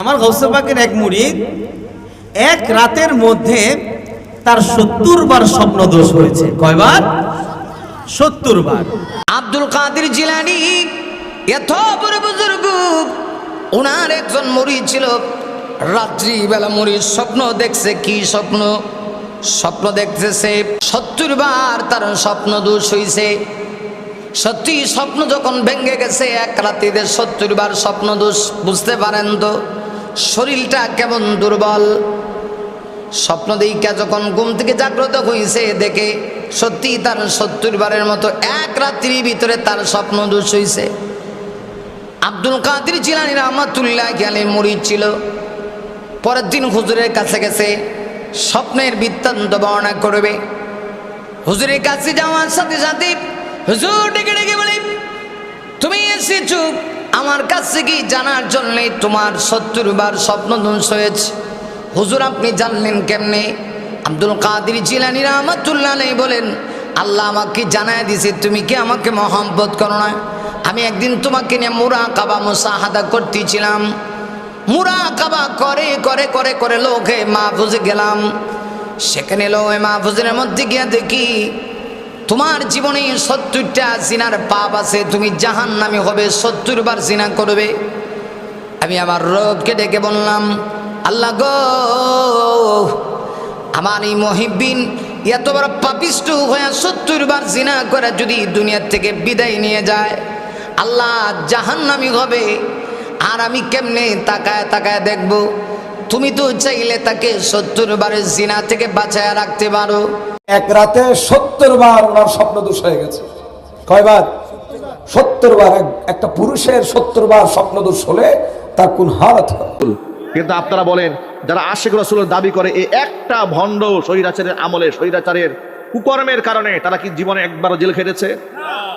আমার গৌসবাকের এক মুরিদ এক রাতের মধ্যে তার সত্তর বার স্বপ্ন দোষ হয়েছে। কয়বার? সত্তর বার আব্দুল কাদের জিলানি এত বড় বুজুর্গ ওনার একজন মরিদ ছিল। রাত্রিবেলা মরিদ স্বপ্ন দেখছে, কি স্বপ্ন? স্বপ্ন দেখতেছে সত্তর বার তার স্বপ্ন দোষ হইছে। সত্যি স্বপ্ন যখন ভেঙে গেছে, এক রাত্রিতে সত্তর বার স্বপ্ন দোষ, বুঝতে পারেন তো? শরীরটা কেমন দুর্বল? স্বপ্ন দেখা যখন ঘুম থেকে জাগ্রত হয়েছে দেখে সত্যি তার সত্তর বারের মতো এক রাত্রির ভিতরে তার স্বপ্ন দোষ হয়েছে আব্দুল কাদির জিলানি রহমাতুল্লাহ জ্ঞানের মরিদ ছিল। পরের দিন হুজুরের কাছে গেছে, স্বপ্নের বৃত্তান্ত বর্ণনা করবে। হুজুরের কাছে যাওয়ার সাথে সাথে হুজুর ডেকে ডেকে বলে এসেছ আমার কাছে কি জানার জন্য তোমার সত্তর বার স্বপ্ন ধ্বংস হয়েছে? হুজুর, আপনি জানলেন কেমনে? আব্দুল কাদির জিলানি রহমতুল্লাহ নেই বলেন, আল্লাহ আমাকে জানায় দিছে, তুমি কি আমাকে মহব্বত করো না? আমি একদিন তোমাকে নিয়ে মুরা কাবা মুসাহাদা করতেছিলাম। মুরা কাবা করে করে করে করে লোকে মাহফুজে গেলাম। সেখানে লোকে মাহফুজের মধ্যে গিয়ে দেখি তোমার জীবনে সত্তরটা জিনার পাপ আছে, তুমি জাহান নামে হবে সত্তর বার জিনা করবে। আমি আমার রবকে ডেকে বললাম, আল্লাহ গো, আমার এই মহিবিন এত বড় পাপিষ্ট হয়ে সত্তর বার জিনা করে যদি দুনিয়ার থেকে বিদায় নিয়ে যায়, আল্লাহ জাহান্নামি হবে। আর আমি কেমনে তাকায় তাকায় দেখব? তুমি তো চাইলে তাকে সত্তর বারের জিনা থেকে বাঁচায় রাখতে পারো। এক রাতে সত্তর বার ওনার স্বপ্ন দোষ হয়ে গেছে। কয়বার? সত্তর বার এক- একটা পুরুষের সত্তর বার স্বপ্ন দোষ হলে তার কোন হয়? কিন্তু আপনারা বলেন, যারা আশেখ রসুলের দাবি করে, এই একটা ভণ্ড স্বৈরাচারের আমলে, স্বৈরাচারের কুকর্মের কারণে তারা কি জীবনে একবারও জেল খেটেছে?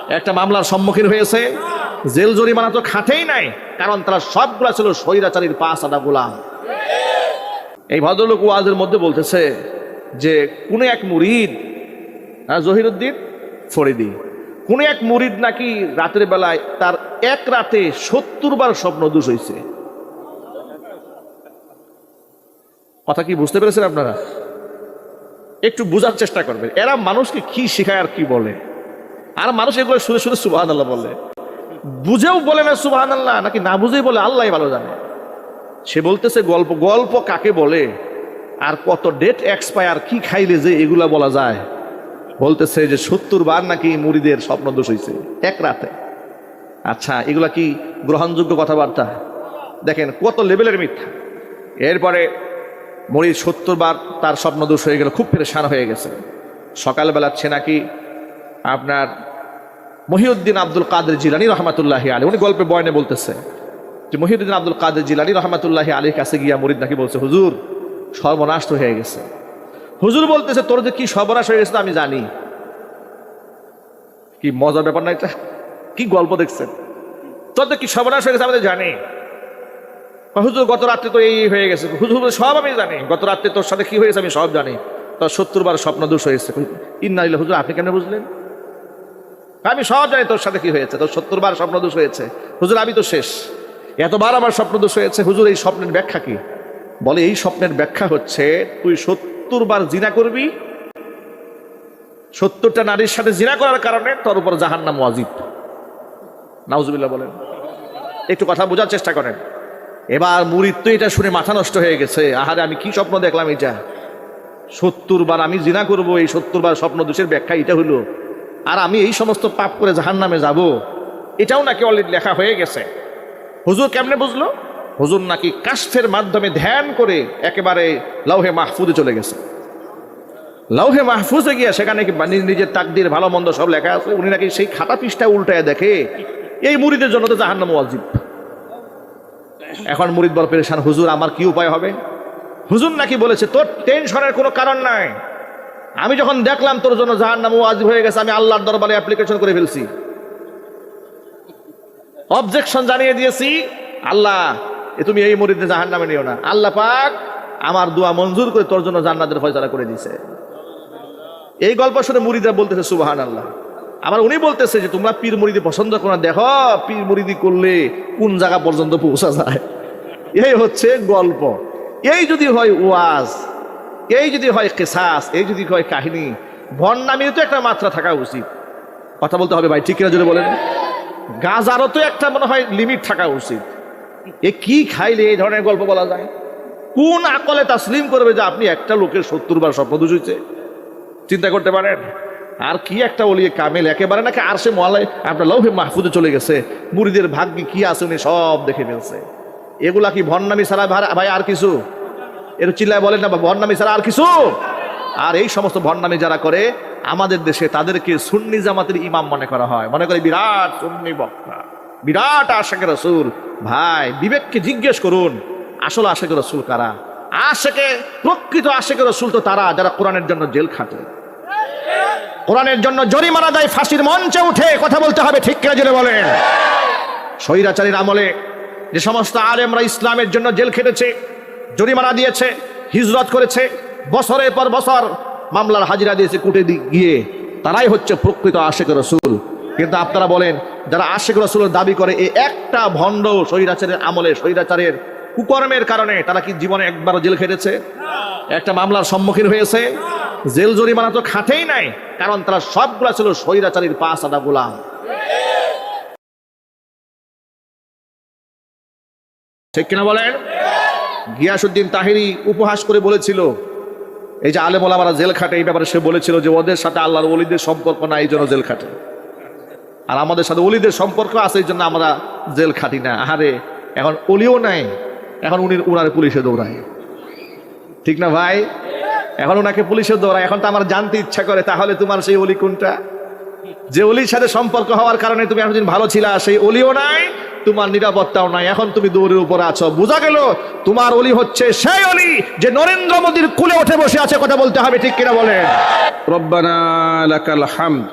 একটা মামলার সম্মুখীন হয়েছে। জেল জরিমানা তো খাটেই নাই, কারণ তারা সবগুলা ছিল স্বৈরাচারীর পাঁচ আদা গোলাম। এই ভদ্রলোক ওয়াজের মধ্যে বলতেছে যে কোন এক মুরিদ হ্যাঁ, জহিরুদ্দিন? ফরিদি। কোন এক মুরিদ নাকি রাতের বেলায় তার এক রাতে সত্তর বার স্বপ্ন দোষ হয়েছে কথা কি বুঝতে পেরেছেন আপনারা? একটু বোঝার চেষ্টা করবেন। এরা মানুষকে কি শেখায় আর কি বলে? আর মানুষ এগুলো শুধু শুধু সুবাহান আল্লাহ বলে। বুঝেও বলে না সুবাহান আল্লাহ নাকি না বুঝেই বলে? আল্লাহ ভালো জানে। সে বলতেছে গল্প গল্প কাকে বলে? আর কত ডেট এক্সপায়ার কি খাইলে যে এগুলা বলা যায়? বলতেছে যে সত্তর বার নাকি মুড়িদের স্বপ্ন দোষ হয়েছে এক রাতে। আচ্ছা এগুলা কি গ্রহণযোগ্য কথাবার্তা? দেখেন, কত লেভেলের মিথ্যা। এরপরে মরি সত্তর বার তার স্বপ্ন দোষ হয়ে গেল, খুব পরেশান হয়ে গেছে। সকালবেলা সে নাকি আপনার মহিউদ্দিন আব্দুল কাদের জিলানি রহমাতুল্লাহি আলী উনি গল্পে বয়নে বলতেছে যে মহিউদ্দিন আব্দুল কাদের জিলানি রহমাতুল্লাহি আলীর কাছে গিয়া মরিদ নাকি বলছে, হুজুর সর্বনাশ তো হয়ে গেছে। হুজুর বলতেছে, তোর যে কি সর্বনাশ হয়ে গেছে আমি জানি। কি মজার ব্যাপার না এটা? কি গল্প দেখছেন? তোর যে কি সর্বনাশ হয়ে গেছে আমাদের জানি। হুজুর, গত রাত্রে তো এই হয়ে গেছে। হুজুর সব আমি জানি। গত রাত্রে তোর সাথে কি হয়েছে আমি সব জানি। তোর সত্তর বার স্বপ্ন দোষ হয়েছে। ইন্নাইলে হুজুর, আপনি কেন বুঝলেন? আমি সব জানি তোর সাথে কি হয়েছে। তোর সত্তর বার স্বপ্ন দোষ হয়েছে। হুজুর, আমি তো শেষ। এতবার আমার স্বপ্ন দোষ হয়েছে। হুজুর, এই স্বপ্নের ব্যাখ্যা কি? বলে, এই স্বপ্নের ব্যাখ্যা হচ্ছে, তুই সত্তর বার জিনা করবি, সত্তরটা নারীর সাথে জিনা করার কারণে তোর উপর জাহান্নাম ওয়াজিব। নাউজুবিল্লাহ বলেন। একটু কথা বোঝার চেষ্টা করেন। এবার মুরিদ তো এটা শুনে মাথা নষ্ট হয়ে গেছে। আহারে, আমি কি স্বপ্ন দেখলাম এটা সত্তর বার আমি জিনা করব, এই সত্তর বার স্বপ্ন দোষের ব্যাখ্যা এটা হলো। আর আমি এই সমস্ত পাপ করে জাহান নামে যাব, এটাও নাকি অলরেডি লেখা হয়ে গেছে। হুজুর কেমনে বুঝলো? হুজুর নাকি কাষ্ঠের মাধ্যমে ধ্যান করে একেবারে লৌহে মাহফুজে চলে গেছে। লৌহে মাহফুজে গিয়ে সেখানে কি নিজ- নিজের তাকদির ভালো মন্দ সব লেখা আছে? উনি নাকি সেই খাতা পৃষ্ঠা উল্টায় দেখে, এই মুরিদের জন্য তো জাহান্নাম ওয়াজিব। এখন মুরিদ বল পেরেশান, হুজুর, আমার কি উপায় হবে? হুজুর নাকি বলেছে, তোর টেনশনের কোনো কারণ নাই। আমি যখন দেখলাম তোর জন্য জাহান নাম ওয়াজিব হয়ে গেছে, আমি আল্লাহর দরবারে অ্যাপ্লিকেশন করে ফেলছি। অবজেকশন জানিয়ে দিয়েছি, আল্লাহ তুমি এই মরিদে জাহান নামে নিও না। আল্লাহ পাক আমার দোয়া মঞ্জুর করে তোর জন্য জান্নাতের ফয়সালা করে দিছে। এই গল্প শুনে মুরিদরা বলতেছে সুবাহান আল্লাহ আবার উনি বলতেছে যে, তোমরা পীর মুরিদি পছন্দ করো না। দেখো, পীর মুরিদি করলে কোন জায়গা পর্যন্ত পৌঁছা যায়? এই হচ্ছে গল্প। এই যদি হয় ওয়াজ, এই যদি হয় কেসাস, এই যদি হয় কাহিনী, ভণ্ডামির তো একটা মাত্রা থাকা উচিত। কথা বলতে হবে ভাই, ঠিক কিনা যদি বলেন? গাজারও তো একটা মনে হয় লিমিট থাকা উচিত। এ কি খাইলে এই ধরনের গল্প বলা যায়? কোন আকলে তাসলিম করবে যে আপনি একটা লোকের সত্তর বার স্বপ্ন দূষিছে চিন্তা করতে পারেন? আর কি একটা ওলিয়ে কামেল একেবারে নাকি আর সে মহালয় আপনার লৌহে মাহফুজে চলে গেছে? মুড়িদের ভাগ্যে কি আছে উনি সব দেখে ফেলছে। এগুলা কি ভণ্ডামি ছাড়া ভাই- আর কিছু? এর চিল্লায় বলেন না ভণ্ডামি ছাড়া আর কিছু? আর এই সমস্ত ভণ্ডামি যারা করে, আমাদের দেশে তাদেরকে সুন্নি জামাতের ইমাম মনে করা হয়। মনে করে বিরাট সুন্নি বক্তা। বিরাট আশেকের রসুল। ভাই, বিবেককে জিজ্ঞেস করুন, আসল আশেকের রসুল কারা? আশেকে, প্রকৃত আশেকের রসুল তো তারা, যারা কোরআনের জন্য জেল খাটে। কোরআনের জন্য জরিমানা দেয়, ফাঁসির মঞ্চে উঠে কথা বলতে হবে, ঠিক কিনা জেলে বলেন? স্বৈরাচারীর আমলে যে সমস্ত আলেমরা ইসলামের জন্য জেল খেটেছে, জরিমানা দিয়েছে, হিজরত করেছে, বছরের পর বছর মামলার হাজিরা দিয়েছে কুটে গিয়ে, তারাই হচ্ছে প্রকৃত আশেক রসুল। কিন্তু আপনারা বলেন, যারা আশেক রসুলের দাবি করে, এই একটা ভণ্ড স্বৈরাচারের আমলে, স্বৈরাচারের কুকর্মের কারণে তারা কি জীবনে একবারও জেল খেটেছে? একটা মামলার সম্মুখীন হয়েছে। জেল জরিমানা তো খাটেই নাই, কারণ তারা সবগুলা ছিল স্বৈরাচারীর পাঁচ আদা গোলাম। ঠিক কিনা বলেন? গিয়াসুদ্দিন তাহিরি উপহাস করে বলেছিল, এই যে আলেম ওলামারা জেল খাটে, এই ব্যাপারে সে বলেছিল যে, ওদের সাথে আল্লাহর ওলিদের সম্পর্ক না এই জন্য জেল খাটে। আর আমাদের সাথে অলিদের সম্পর্ক আছে, এই জন্য আমরা জেল খাটি না। আহারে, এখন অলিও নাই, এখন উনি উনার পুলিশে দৌড়ায়। ঠিক না ভাই? এখন ওনাকে পুলিশে দৌড়ায়, এখন তো আমার জানতে ইচ্ছা করে, তাহলে তোমার সেই অলি কোনটা? যে অলির সাথে সম্পর্ক হওয়ার কারণে তুমি এতদিন ভালো ছিল, সেই অলিও নাই, তোমার নিরাপত্তাও নাই, এখন তুমি দৌড়ের উপরে আছো। বোঝা গেল, তোমার অলি হচ্ছে সেই অলি যে নরেন্দ্র মোদীর কুলে উঠে বসে আছে, কথা বলতে হবে, ঠিক কিনা বলেন? রব্বানা লাকাল হামদ।